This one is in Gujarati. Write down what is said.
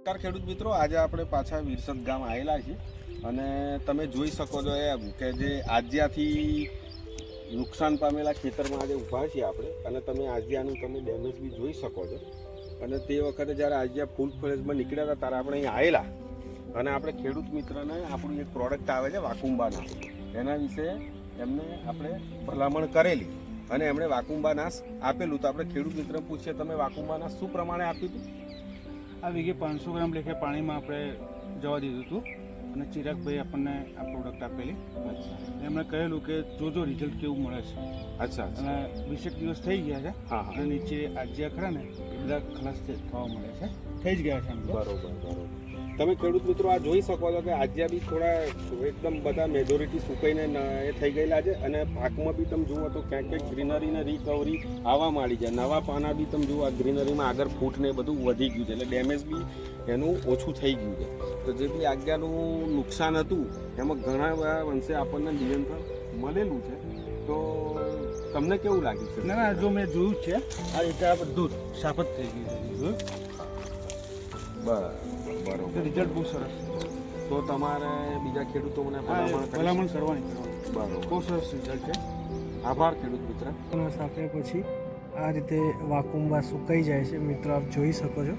નમસ્કાર ખેડૂત મિત્રો, આજે આપણે પાછા વિરસદ ગામ આવેલા છીએ અને તમે જોઈ શકો છો એમ કે જે આજ્યાથી નુકસાન પામેલા ખેતરમાં આજે ઊભા છીએ આપણે અને તમે આજ્યાનું તમે ડેમેજ બી જોઈ શકો છો. અને તે વખતે જ્યારે આજ્યા ફૂલ ફ્લેજમાં નીકળ્યા હતા ત્યારે આપણે અહીં આવેલા અને આપણે ખેડૂત મિત્રને આપણું એક પ્રોડક્ટ આવે છે વાકુંબાના એના વિશે એમને આપણે ભલામણ કરેલી અને એમણે વાકુંબાનાશ આપેલું. તો આપણે ખેડૂત મિત્ર પૂછીએ, તમે વાકુંબાનાશ શું પ્રમાણે આપ્યું હતું? આ વીઘે પાંચસો ગ્રામ લેખે પાણીમાં આપણે જવા દીધું હતું અને ચિરાગભાઈ આપણને આ પ્રોડક્ટ આપેલી. એમણે કહેલું કે જોજો રિઝલ્ટ કેવું મળે છે. અચ્છા અને વીસેક દિવસ થઈ ગયા છે. અને નીચે આજ્યા ખરા ને એ બધા ખલાસ થવા મળે છે. થઈ જ ગયા છે બરોબર બરોબર. તમે ખેડૂત મિત્રો આ જોઈ શકો છો કે આજે બી થોડા એકદમ બધા મેજોરિટી સુકાઈને એ થઈ ગયેલા છે અને પાકમાં બી તમે જુઓ તો ક્યાંક ક્યાંક ગ્રીનરીને રિકવરી આવવા માંડી છે. નવા પાના બી તમે જુઓ આ ગ્રીનરીમાં આગળ ફૂટને બધું વધી ગયું છે. એટલે ડેમેજ બી એનું ઓછું થઈ ગયું છે. તો જે બી આજ્ઞાનું નુકસાન હતું, એમાં ઘણા બધા વંશે આપણને નિયંત્રણ મળેલું છે. તો તમને કેવું લાગ્યું છે? ના ના, જો મેં જોયું છે, આ રીતે આ બધું સાફ થઈ ગયું છે? બરાબર. રિઝલ્ટ બહુ સરસ તો તમારે બીજા ખેડૂતોને મને ભલામણ ભલામણ કરવાની બરાબર. બહુ સરસ રિઝલ્ટ છે. આભાર ખેડૂત મિત્ર. સાથે પછી આ રીતે વાકુંબા સુકાઈ જાય છે. મિત્રો આપ જોઈ શકો છો.